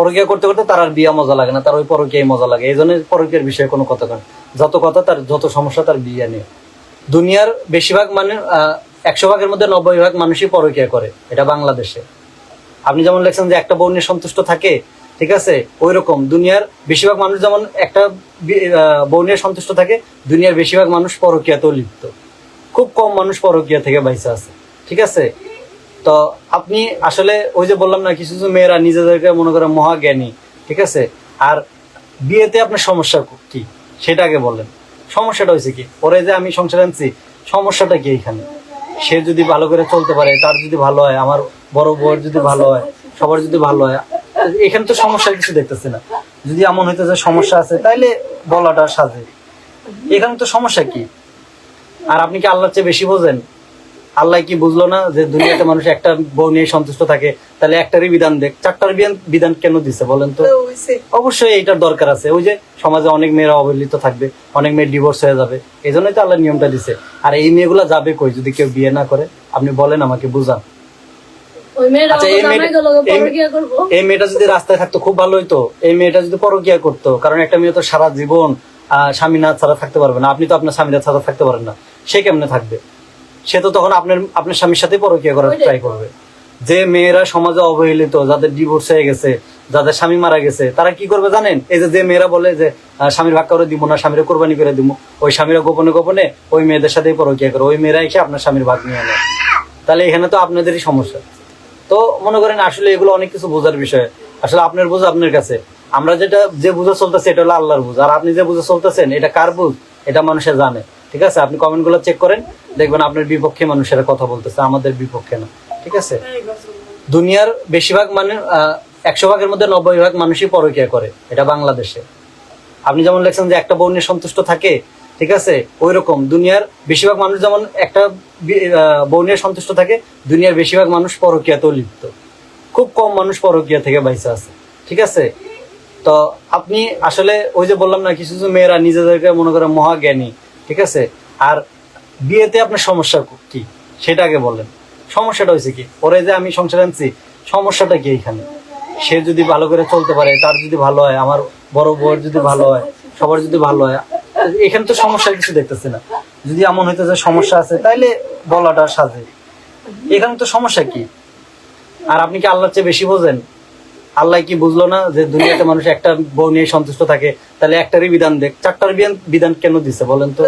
পরকিয়া করতে করতে তার আর বিয়া মজা লাগে না, তার ওই পরকিয়াই মজা লাগে। এই জন্য পরকিয়ার বিষয়ে কোনো কথা কয় যত কথা, তার যত সমস্যা, তার বিয়ে নিয়ে দুনিয়ার বেশিরভাগ মানে একশো ভাগের মধ্যে নব্বই ভাগ মানুষই পরকিয়া করে, এটা বাংলাদেশে। আপনি যেমন লেখছেন যে একটা বউ নিয়ে সন্তুষ্ট থাকে, ঠিক আছে? ওই রকম দুনিয়ার বেশিরভাগ মানুষ যেমন একটা বউ নিয়ে সন্তুষ্ট থাকে, দুনিয়ার বেশিরভাগ মানুষ পরকিয়াতেও লিপ্ত। খুব কম মানুষ পরকিয়া থেকে বাইসে আছে, ঠিক আছে? তো আপনি আসলে ওই যে বললাম না, কিছু কিছু মেয়েরা নিজেদেরকে মনে করে মহাজ্ঞানী ঠিক আছে? আর বিয়েতে আপনার সমস্যা কি? সেটা আগে বলেন। সমস্যাটা হয়েছে কি? ওরে যে আমি সংসার আনছি, সমস্যাটা কি এখানে? সে যদি ভালো করে চলতে পারে, তার যদি ভালো হয়, আমার বড় বউয়ের যদি ভালো হয়, সবার যদি ভালো হয়, এখানে তো সমস্যা কিছু দেখতেছি না। যদি এমন হইতে যে সমস্যা আছে, তাইলে বলাটা সাজে। এখানে তো সমস্যা কি? আর আপনি কি আল্লাহর চেয়ে বেশি বোঝেন? আল্লাহ কি বুঝলো না যে দুনিয়াতে মানুষ একটা বউ নিয়ে সন্তুষ্ট থাকে? তাহলে একটারই বিধান দেখ। চারটার বিধান বিধান কেন দিছে বলেন তো? অবশ্যই এইটার দরকার আছে। ওই যে সমাজে অনেক মেয়েরা অবহেলিত থাকবে অনেক মেয়ে ডিভোর্স হয়ে যাবে এই জন্যই তো আল্লাহ নিয়মটা দিছে। আর এই মেয়েগুলা যাবে কই যদি কেউ বিয়ে না করে? আপনি বলেন আমাকে বুঝান। আচ্ছা, এই মেয়েটা- যদি রাস্তায় থাকতো খুব ভালো হইতো। এই মেয়েটা যদি পরকিয়া করতো কারণ একটা মেয়ে তো সারা জীবন আহ, স্বামী না ছাড়া থাকতে পারবে না। আপনি তো আপনার স্বামী না ছাড়া থাকতে পারেন না। সে কেমনে থাকবে? সে তো তখন আপনার আপনার স্বামীর সাথে পরকিয়া করার ট্রাই করবে। যে মেয়েরা সমাজে অবহেলিত যাদের ডিভোর্স হয়ে গেছে যাদের স্বামী মারা গেছে তারা কি করবে জানেন? এই যে যে মেয়েরা বলে যে স্বামীর ভাগ করে দিব না স্বামীরা কোরবানি করে দিব। ওই স্বামীরা গোপনে গোপনে ওই মেয়েদের সাথেই পরকিয়া করে ওই মেয়েরা এসে আপনার স্বামীর ভাগ নিয়ে নেয়? তাহলে এখানে তো আপনাদেরই সমস্যা। তো মনে করেন আসলে এগুলো অনেক কিছু বোঝার বিষয়। আসলে আপনার বুঝ আপনার কাছে। আমরা যেটা যে বুঝে চলতেছে এটা হলো আল্লাহর বুঝ। আর আপনি যে বুঝে চলতেছেন এটা কার বুঝ? এটা মানুষে জানে। ঠিক আছে? আপনি কমেন্টগুলো চেক করেন, দেখবেন আপনার বিপক্ষে মানুষেরা কথা বলতেছে, আমাদের বিপক্ষে না। ঠিক আছে? দুনিয়ার বেশিরভাগ মানে একশো ভাগের মধ্যে নব্বই ভাগ মানুষই পরকিয়া করে, এটা বাংলাদেশে। আপনি যেমন লেখছেন যে একটা বউ সন্তুষ্ট থাকে, ঠিক আছে? ওই রকম দুনিয়ার বেশিরভাগ মানুষ যেমন একটা বউ নিয়ে সন্তুষ্ট থাকে, দুনিয়ার বেশিরভাগ মানুষ পরকিয়াতেও লিপ্ত। খুব কম মানুষ পরকিয়া থেকে বাইসে আছে, ঠিক আছে? তো আপনি আসলে ওই যে বললাম না, কিছু কিছু মেয়েরা নিজেদেরকে মনে করে মহাজ্ঞানী ঠিক আছে? আর বিয়েতে আপনার সমস্যা কি? সেটা আগে বলেন। সমস্যাটা হয়েছে কি? ওরে যে আমি সংসার আনছি, সমস্যাটা কি এখানে? সে যদি ভালো করে চলতে পারে, তার যদি ভালো হয়, আমার বড় বউয়ের যদি ভালো হয়, সবার যদি ভালো হয়, এখানে তো সমস্যা কিছু দেখতেছি না। যদি এমন হইতে যে সমস্যা আছে, তাইলে বলাটা সাজে। এখানে তো সমস্যা কি? আর আপনি কি আল্লাহর চেয়ে বেশি বোঝেন? আল্লাহ কি বুঝলো না যে দুনিয়াতে মানুষ একটা বউ নিয়ে সন্তুষ্ট থাকে? তাহলে একটারই বিধান দেখ। চারটার বিধান বিধান কেন দিছে বলেন তো?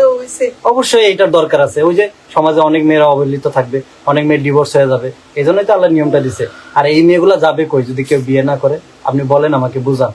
অবশ্যই এটার দরকার আছে। ওই যে সমাজে অনেক মেয়েরা অবহেলিত থাকবে অনেক মেয়ে ডিভোর্স হয়ে যাবে এই জন্যই তো আল্লাহ নিয়মটা দিছে। আর এই মেয়েগুলা যাবে কই যদি কেউ বিয়ে না করে? আপনি বলেন আমাকে বুঝান।